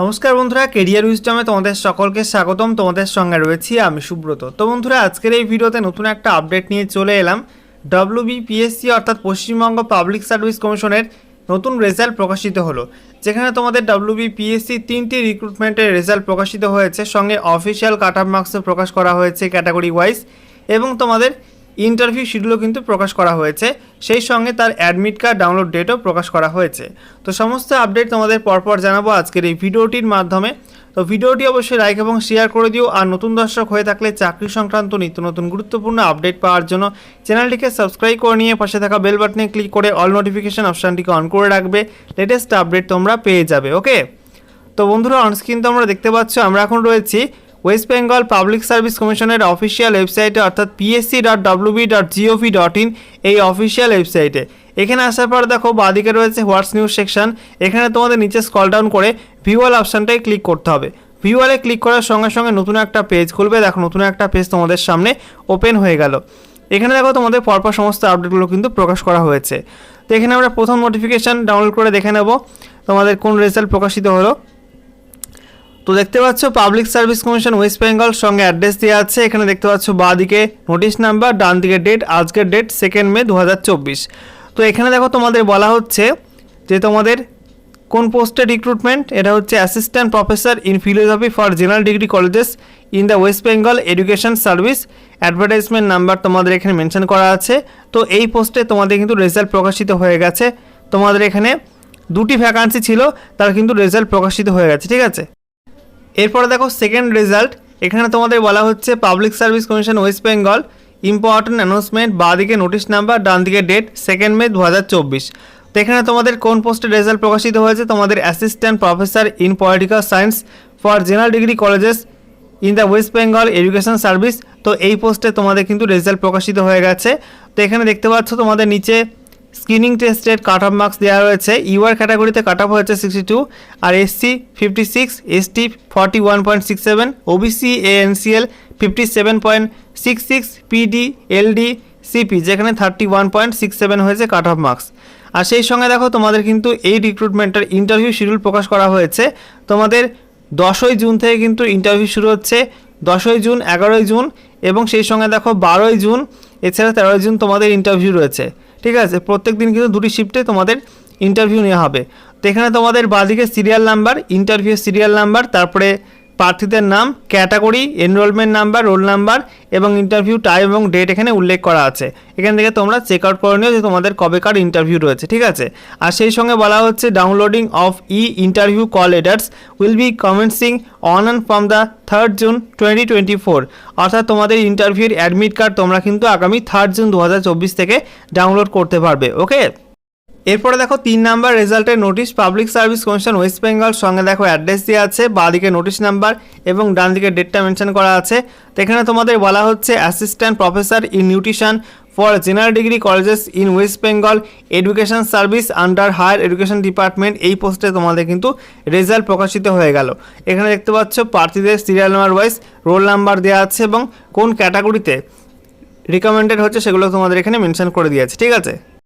নমস্কার বন্ধুরা কেরিয়ার উইস্টমে তোমাদের সকলকে স্বাগতম। তোমাদের সঙ্গে রয়েছি আমি সুব্রত। তো বন্ধুরা, আজকের এই ভিডিওতে নতুন একটা আপডেট নিয়ে চলে এলাম। ডব্লিউবিপিএসসি অর্থাৎ পশ্চিমবঙ্গ পাবলিক সার্ভিস কমিশনের নতুন রেজাল্ট প্রকাশিত হলো। যেখানে তোমাদের ডব্লিউবিপিএসসি তিনটি রিক্রুটমেন্টের রেজাল্ট প্রকাশিত হয়েছে। সঙ্গে অফিসিয়াল কাট মার্কসও প্রকাশ করা হয়েছে ক্যাটাগরি ওয়াইজ এবং তোমাদের ইন্টারভিউ শিডিউলও কিন্তু প্রকাশ করা হয়েছে। সেই সঙ্গে তার অ্যাডমিট কার্ড ডাউনলোড ডেটও প্রকাশ করা হয়েছে। তো সমস্ত আপডেট তোমাদের পরপর জানাব আজকের এই ভিডিওটির মাধ্যমে। তো ভিডিওটি অবশ্যই লাইক এবং শেয়ার করে দিও। আর নতুন দর্শক হয়ে থাকলে চাকরি সংক্রান্ত নিত্য নতুন গুরুত্বপূর্ণ আপডেট পাওয়ার জন্য চ্যানেলটিকে সাবস্ক্রাইব করে নিয়ে পাশে থাকা বেল বাটনে ক্লিক করে অল নোটিফিকেশান অপশানটিকে অন করে রাখবে। লেটেস্ট আপডেট তোমরা পেয়ে যাবে ওকে তো বন্ধুরা অনস্ক্রিন তোমরা দেখতে পাচ্ছ, আমরা এখন রয়েছি ওয়েস্ট বেঙ্গল পাবলিক সার্ভিস কমিশনের অফিসিয়াল ওয়েবসাইটে অর্থাৎ PSC dot WB dot GOV dot in এই অফিসিয়াল ওয়েবসাইটে এখানে আসার পর দেখো, বাদিকে রয়েছে হোয়াটস নিউজ সেকশন এখানে তোমাদের নিচে স্কল ডাউন করে ভিউয়াল অপশানটাই ক্লিক করতে হবে। ভিউয়ালে ক্লিক করার সঙ্গে সঙ্গে নতুন একটা পেজ খুলবে। দেখো, নতুন একটা পেজ তোমাদের সামনে ওপেন হয়ে গেল। এখানে দেখো, তোমাদের পরপর সমস্ত আপডেটগুলো কিন্তু প্রকাশ করা হয়েছে। তো এখানে আমরা প্রথম নোটিফিকেশান ডাউনলোড করে দেখে নেব। তোমাদের কোন রেজাল্ট প্রকাশিত হলো। তো দেখতে পাচ্ছ public service commission West Bengal সঙ্গে অ্যাড্রেস দেওয়া আছে। এখানে দেখতে পাচ্ছ বাঁ দিকে নোটিশ নাম্বার ডান দিকে ডেট আজকের ডেট সেকেন্ড মে দু হাজার চব্বিশ। তো এখানে দেখো তোমাদের বলা হচ্ছে যে তোমাদের কোন পোস্টে রিক্রুটমেন্ট এটা হচ্ছে assistant professor in philosophy for general degree colleges in the West Bengal education service advertisement number তোমাদের এখানে মেনশন করা আছে। তো এই পোস্টে তোমাদের কিন্তু রেজাল্ট প্রকাশিত হয়ে গেছে। তোমাদের এখানে দুটি ভ্যাকান্সি ছিল, তার কিন্তু রেজাল্ট প্রকাশিত হয়ে গেছে, ঠিক আছে? এরপরে দেখো সেকেন্ড রেজাল্ট এখানে তোমাদের বলা হচ্ছে public service commission West Bengal important announcement বাঁ দিকে নোটিশ নাম্বার ডান দিকে ডেট সেকেন্ড মে দু হাজার চব্বিশ। তো এখানে তোমাদের কোন পোস্টের রেজাল্ট প্রকাশিত হয়েছে? তোমাদের assistant professor in political science for general degree colleges in the West Bengal education service তো এই পোস্টে তোমাদের কিন্তু রেজাল্ট প্রকাশিত হয়ে গেছে। তো এখানে দেখতে পাচ্ছ তোমাদের নিচে স্ক্রিনিং টেস্টের কাট অফ মার্কস দেওয়া রয়েছে। ইউআর ক্যাটাগরিতে কাট অফ হয়েছে সিক্সটি টু আর SC fifty six ST forty one point six seven OBC ANCL fifty seven point six six PD LD CP যেখানে thirty one point six seven হয়েছে cut of marks. আর সেই সঙ্গে দেখো, তোমাদের কিন্তু এই রিক্রুটমেন্টের interview schedule প্রকাশ করা হয়েছে। তোমাদের দশই জুন থেকে কিন্তু ইন্টারভিউ শুরু হচ্ছে, দশই জুন, এগারোই জুন, এবং সেই সঙ্গে দেখো, বারোই জুন, এছাড়া তেরোই জুন তোমাদের ইন্টারভিউ রয়েছে। ঠিক আছে? প্রত্যেক দিন কিন্তু দুটি শিফটে তোমাদের ইন্টারভিউ নেওয়া হবে। তো এখানে তোমাদের বাঁদিকে serial number interview serial number তারপরে প্রার্থীদের নাম, category enrolment number roll number এবং ইন্টারভিউ টাইম এবং ডেট এখানে উল্লেখ করা আছে। এখান থেকে তোমরা চেক আউট করে নিও যে তোমাদের কবেকার ইন্টারভিউ রয়েছে, ঠিক আছে? আর সেই সঙ্গে বলা হচ্ছে downloading of e interview call letters will be commencing on and from the third June twenty twenty four অর্থাৎ তোমাদের ইন্টারভিউর অ্যাডমিট কার্ড তোমরা কিন্তু আগামী থার্ড জুন দু হাজার চব্বিশ থেকে ডাউনলোড করতে পারবে ওকে এরপরে দেখো তিন নাম্বার রেজাল্টের notice, public service commission West Bengal সঙ্গে দেখো অ্যাড্রেস দেওয়া আছে, বাঁদিকে নোটিশ নাম্বার এবং ডান দিকে ডেটটা মেনশন করা আছে। তো এখানে তোমাদের বলা হচ্ছে assistant professor in nutrition for general degree colleges in West Bengal education service under higher education department. এই পোস্টে তোমাদের কিন্তু রেজাল্ট প্রকাশিত হয়ে গেল। এখানে দেখতে পাচ্ছ প্রার্থীদের serial number wise roll number দেওয়া আছে এবং কোন ক্যাটাগরিতে রিকমেন্ডেড হচ্ছে সেগুলো তোমাদের এখানে মেনশন করে দিয়েছে। ঠিক আছে?